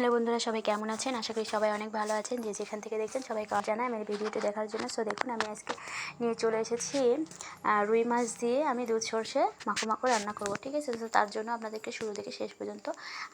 Hello বন্ধুরা, সবাই কেমন আছেন? আশা করি সবাই অনেক ভালো আছেন। যে যেখান থেকে দেখছেন সবাইকে জানাই আমার ভিডিওটি দেখার জন্য। সো দেখুন, আমি আজকে নিয়ে চলে এসেছি রুই মাছ দিয়ে আমি দুধ সর্ষে মাখো মাখো রান্না করব, ঠিক আছে? তো তার জন্য আপনাদেরকে শুরু থেকে শেষ পর্যন্ত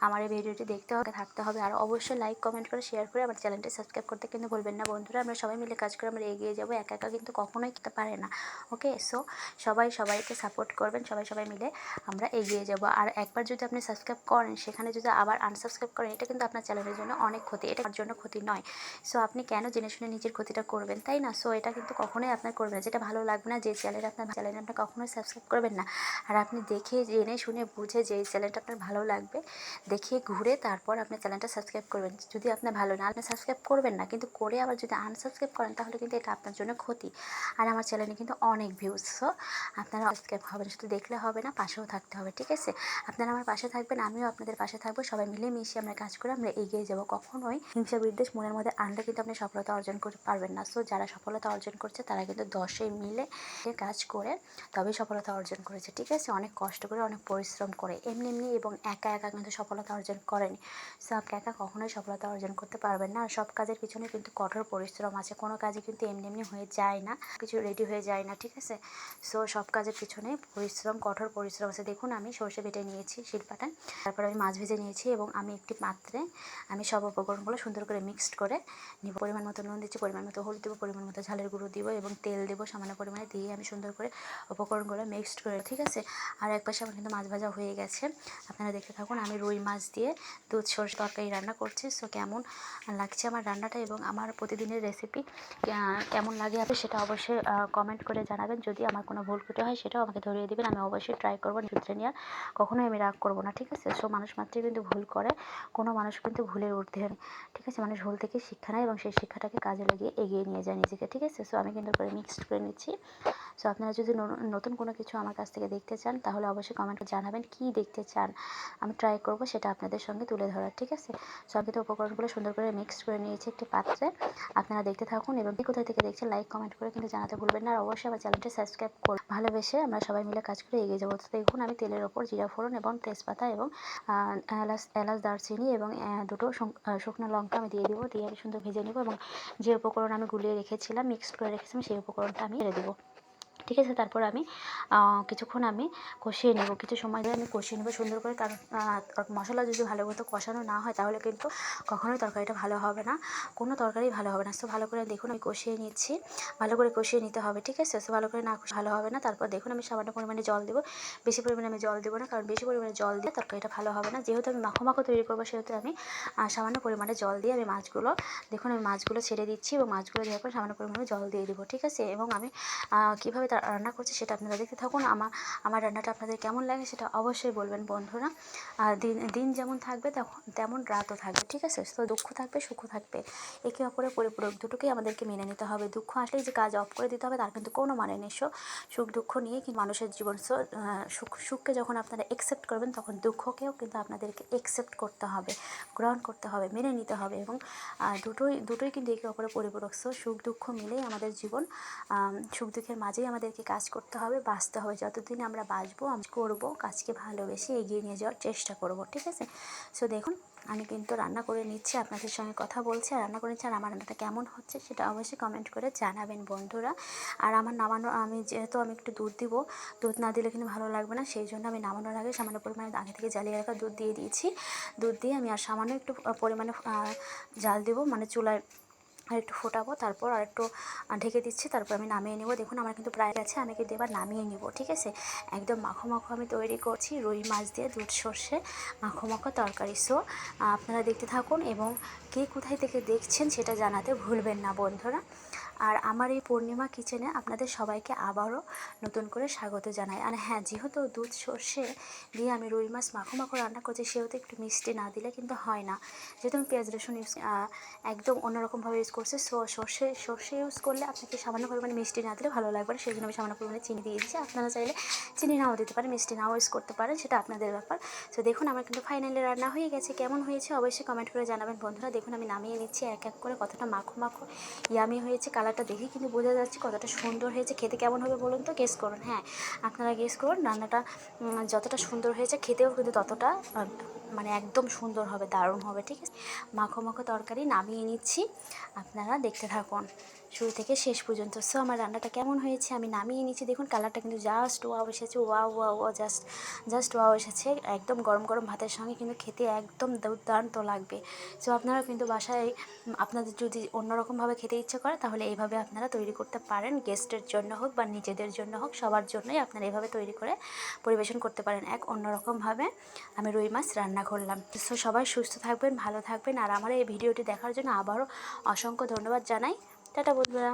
আমার এই ভিডিওটি দেখতে হবে, থাকতে হবে। আর অবশ্যই লাইক কমেন্ট করে শেয়ার করে আমার চ্যানেলটি সাবস্ক্রাইব করতে কিন্তু ভুলবেন না বন্ধুরা। আমরা সবাই মিলে কাজ করে আমরা এগিয়ে যাব, একা একা কিন্তু কখনোই খেতে পারে না ওকে সো সবাই সবাইকে সাপোর্ট করবেন, সবাই সবাই মিলে আমরা এগিয়ে যাব। আর একবার যদি আপনি সাবস্ক্রাইব করেন, সেখানে যদি আবার আনসাবস্ক্রাইব করেন, এটা কিন্তু চ্যানেলের জন্য অনেক ক্ষতি, এটা জন্য ক্ষতি নয়। সো আপনি কেন জেনে শুনে নিজের ক্ষতিটা করবেন, তাই না? সো এটা কিন্তু কখনোই আপনার করবেন না। যেটা ভালো লাগবে না, যে চ্যানেল আপনার চ্যানেলে আপনি কখনোই সাবস্ক্রাইব করবেন না। আর আপনি দেখে, জেনে শুনে বুঝে যে চ্যানেলটা আপনার ভালো লাগবে, দেখে ঘুরে তারপর আপনি চ্যানেলটা সাবস্ক্রাইব করবেন। যদি আপনার ভালো না আপনি সাবস্ক্রাইব করবেন না। কিন্তু করে আবার যদি আনসাবস্ক্রাইব করেন, তাহলে কিন্তু এটা আপনার জন্য ক্ষতি। আর আমার চ্যানেলে কিন্তু অনেক ভিউজ সো আপনারা সাবস্ক্রাইব হবেন, শুধু দেখলে হবে না, পাশেও থাকতে হবে, ঠিক আছে? আপনারা আমার পাশে থাকবেন, আমিও আপনাদের পাশে থাকব, সবাই মিলে মিশে আমরা কাজ করে আমরা এগিয়ে যাব। কখনোই হিংসা বিদ্বেষ মনের মধ্যে আনলে কিন্তু আপনি সফলতা অর্জন করতে পারবেন না। সো যারা সফলতা অর্জন করছে, তারা কিন্তু দশে মিলে কাজ করে তবেই সফলতা অর্জন করেছে, ঠিক আছে? অনেক কষ্ট করে, অনেক পরিশ্রম করে, এমনি এমনি এবং একা একা কিন্তু সফলতা অর্জন করেনি। সো আপনি একা কখনোই সফলতা অর্জন করতে পারবেন না। আর সব কাজের পিছনে কিন্তু কঠোর পরিশ্রম আছে। কোনো কাজে কিন্তু এমনি এমনি হয়ে যায় না, কিছু রেডি হয়ে যায় না, ঠিক আছে? সো সব কাজের পিছনে পরিশ্রম, কঠোর পরিশ্রম আছে। দেখুন, আমি সর্ষে বেটে নিয়েছি শিলপাটায় তারপর আমি মাছ ভেজে নিয়েছি এবং আমি একটি পাত্রে আমি সব উপকরণগুলো সুন্দর করে মিক্সড করে নিব। পরিমাণ মতো নুন দিচ্ছি, পরিমাণ মতো হলুদ দেবো, পরিমাণ মতো ঝালের গুঁড়ো দিব এবং তেল দেবো সামান্য পরিমাণে দিয়ে আমি সুন্দর করে উপকরণগুলো মিক্সড করে ঠিক আছে? আর এক পাশে আমার কিন্তু মাছ ভাজা হয়ে গেছে। আপনারা দেখতে থাকুন, আমি রুই মাছ দিয়ে দুধ সর্ষে তরকারি রান্না করছি। সো কেমন লাগছে আমার রান্নাটা এবং আমার প্রতিদিনের রেসিপি কেমন লাগে আপনি সেটা অবশ্যই কমেন্ট করে জানাবেন। যদি আমার কোনো ভুল ত্রুটি হয় সেটাও আমাকে ধরিয়ে দেবেন, আমি অবশ্যই ট্রাই করব। নেওয়ার কখনোই আমি রাগ করব না, ঠিক আছে? সো মানুষ মাত্রই কিন্তু ভুল করে, কোনো মানুষ কিন্তু ভুলের ঊর্ধ্বে। ঠিক আছে? মানুষ ভুল থেকে শিক্ষা নেয় এবং সেই শিক্ষাটাকে কাজে লাগিয়ে এগিয়ে নিয়ে যায় নিজেকে। ঠিক আছে? সো আমি কিন্তু করে মিক্সড করে নিচ্ছি। সো আপনারা যদি নতুন কোনো কিছু আমার কাছ থেকে দেখতে চান তাহলে অবশ্যই কমেন্টে জানাবেন কী দেখতে চান। আমি ট্রাই করব সেটা আপনাদের সঙ্গে তুলে ধরার। ঠিক আছে? সো আমি তো উপকরণগুলো সুন্দর করে মিক্সড করে নিয়েছি একটি পাত্রে। আপনারা দেখতে থাকুন এবং কোথায় থেকে দেখছেন লাইক কমেন্ট করে কিন্তু জানাতে ভুলবেন না। আর অবশ্যই আমার চ্যানেলটি সাবস্ক্রাইব করুন। ভালোবেসে আমরা সবাই মিলে কাজ করে এগিয়ে যাব। দেখুন আমি তেলের ওপর জিরা ফোড়ন এবং তেজপাতা এবং আহ, এলাচ দারচিনি এবং দুটো শুক- শুকনো লঙ্কা আমি দিয়ে দেবো, দিয়ে আমি সুন্দর ভেজে নেব এবং যে উপকরণ আমি গুলিয়ে রেখেছিলাম মিক্সড করে রেখেছিলাম, সেই উপকরণটা আমি ছেড়ে দেবো। ঠিক আছে, তারপর আমি কিছুক্ষণ আমি কষিয়ে নেব। কিছু সময় ধরে আমি কষিয়ে নেব সুন্দর করে, কারণ মশলা যদি ভালো মতো কষানো না হয়, তাহলে কিন্তু কখনোই তরকারিটা ভালো হবে না। কোনো তরকারি ভালো হবে না। সো, ভালো করে দেখুন, আমি কষিয়ে নিচ্ছি। ভালো করে কষিয়ে নিতে হবে, ঠিক আছে? তো ভালো করে না ভালো হবে না। তারপর দেখুন, আমি সামান্য পরিমাণে জল দেবো। বেশি পরিমাণে আমি জল দেবো না, কারণ বেশি পরিমাণে জল দিয়ে তরকারিটা ভালো হবে না। যেহেতু আমি মাখো মাখো তৈরি করব, সেহেতু আমি সামান্য পরিমাণে জল দিয়ে আমি মাছগুলো, দেখুন, আমি মাছগুলো ছেড়ে দিচ্ছি এবং মাছগুলো দেওয়ার পর সামান্য পরিমাণে জল দিয়ে দেবো, ঠিক আছে? এবং আমি কীভাবে রান্না করছি সেটা আপনারা দেখতে থাকুন। আমার আমার রান্নাটা আপনাদের কেমন লাগে সেটা অবশ্যই বলবেন বন্ধুরা। আর দিন দিন যেমন থাকবে তখন তেমন রাতও থাকবে, ঠিক আছে? তো দুঃখ থাকবে, সুখ থাকবে। একে অপরের পরিপূরক দুটোকেই আমাদেরকে মেনে নিতে হবে। দুঃখ আসলেই যে কাজ অফ করে দিতে হবে তার কিন্তু কোনো মানে নেই। সুখ দুঃখ নিয়ে কিন্তু মানুষের জীবন সুখ, সুখকে যখন আপনারা একসেপ্ট করবেন তখন দুঃখকেও কিন্তু আপনাদেরকে একসেপ্ট করতে হবে, গ্রহণ করতে হবে, মেনে নিতে হবে এবং দুটোই দুটোই কিন্তু একে অপরের পরিপূরক। সুখ দুঃখ মিলেই আমাদের জীবন সুখ দুঃখের মাঝেই আমাদেরকে কাজ করতে হবে, বাঁচতে হবে। যতদিন আমরা বাঁচবো, আমি করব, কাজকে ভালোবেসে এগিয়ে নিয়ে যাওয়ার চেষ্টা করব, ঠিক আছে? সো দেখুন, আমি কিন্তু রান্না করে নিচ্ছি, আপনাদের সঙ্গে কথা বলছি। আর রান্না করে নিচ্ছি, আর আমার রান্নাটা কেমন হচ্ছে সেটা অবশ্যই কমেন্ট করে জানাবেন, বন্ধুরা। আর আমার নামানো আমি যেহেতু আমি একটু দুধ দিব, দুধ না দিলে কিন্তু ভালো লাগবে না, সেই জন্য আমি নামানোর আগে সামান্য পরিমাণে আগে থেকে জ্বালিয়ে রাখা দুধ দিয়ে দিয়েছি। দুধ দিয়ে আমি আর সামান্য একটু পরিমাণে জাল দেবো মানে চুলায় আর একটু ফোটাবো, তারপর আর একটু ঢেকে দিচ্ছি, তারপর আমি নামিয়ে নেব। দেখুন, আমার কিন্তু প্রায় আছে আমি কিন্তু এবার নামিয়ে নিব, ঠিক আছে? একদম মাখো মাখো আমি তৈরি করছি, রুই মাছ দিয়ে, দুধ, সর্ষে মাখো মাখো তরকারি সো আপনারা দেখতে থাকুন এবং কে কোথায় থেকে দেখছেন সেটা জানাতে ভুলবেন না, বন্ধুরা। আর আমার এই পূর্ণিমা কিচেনে আপনাদের সবাইকে আবারও নতুন করে স্বাগত জানাই। আর হ্যাঁ যেহেতু দুধ সর্ষে দিয়ে আমি রুই মাছ মাখো মাখো রান্না করছি, সেহেতু একটু মিষ্টি না দিলে কিন্তু হয় না। যেহেতু আমি পেঁয়াজ রসুন ইউজ একদম অন্যরকমভাবে ইউজ করছি, সো সর্ষে সর্ষে ইউজ করলে আপনাকে সামান্য পরিমাণে মিষ্টি না দিলে ভালো লাগবে সেই জন্য আমি সামান্য পরিমাণে চিনি দিয়ে দিচ্ছি। আপনারা চাইলে চিনি নাও দিতে পারেন, মিষ্টি নাও ইউজ করতে পারেন, সেটা আপনাদের ব্যাপার। তো দেখুন, আমার কিন্তু ফাইনালি রান্না হয়ে গেছে, কেমন হয়েছে অবশ্যই কমেন্ট করে জানাবেন। বন্ধুরা, দেখুন, আমি নামিয়ে নিচ্ছি, এক এক করে কতটা মাখো মাখো, ইয়ামি হয়েছে, কালার কালারটা দেখে কিন্তু বোঝা যাচ্ছে কতটা সুন্দর হয়েছে। খেতে কেমন হবে বলুন তো? গেস করুন হ্যাঁ। আপনারা গেস করুন, রান্নাটা যতটা সুন্দর হয়েছে, খেতেও কিন্তু ততটা মানে একদম সুন্দর হবে, দারুণ হবে, ঠিক আছে? মাখো মাখো তরকারি নামিয়ে নিচ্ছি। আপনারা দেখতে থাকুন। শুরু থেকে শেষ পর্যন্ত। সো আমার রান্নাটা কেমন হয়েছে আমি নামিয়ে নিচ্ছি। দেখুন, কালারটা কিন্তু জাস্ট ওয়াও এসেছে wow wow wow just just wow এসেছে। একদম গরম গরম ভাতের সঙ্গে কিন্তু খেতে একদম দুর্দান্ত লাগবে। সো আপনারা কিন্তু বাসায়, আপনাদের যদি অন্যরকমভাবে খেতে ইচ্ছে করে, তাহলে এইভাবে আপনারা তৈরি করতে পারেন। গেস্টের জন্য হোক বা নিজেদের জন্য হোক, সবার জন্যই আপনারা এভাবে তৈরি করে পরিবেশন করতে পারেন। এক অন্যরকমভাবে আমি রুই মাছ রান্না করলাম। সো সবাই সুস্থ থাকবেন, ভালো থাকবেন। আর আমার এই ভিডিওটি দেখার জন্য আবারও অসংখ্য ধন্যবাদ জানাই। টাটা বন্ধুরা।